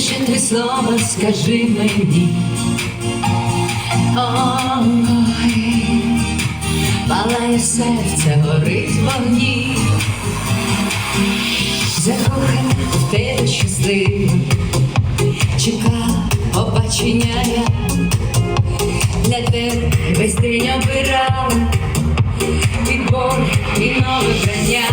лише три слова скажи мені. Ой, палає серце, горить вогні. Закохана в тебе щаслива, чекала побачення я. Для тебе весь день обирала підбор і нове брання.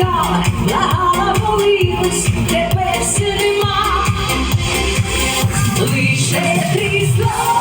Чекала, благала, молилась, тепер все нема. Лише три слова,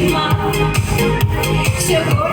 зима. Сьогодні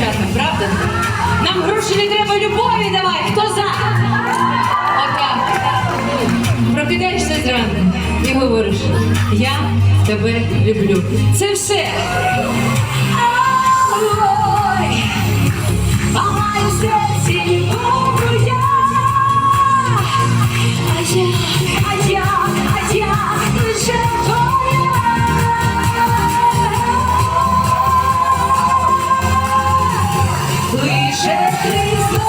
нам дівчата, правда? Нам гроші не треба, любові давай. Хто за? Отак. Прокидаєшся зранку і говориш, я тебе люблю. Це все. Крізь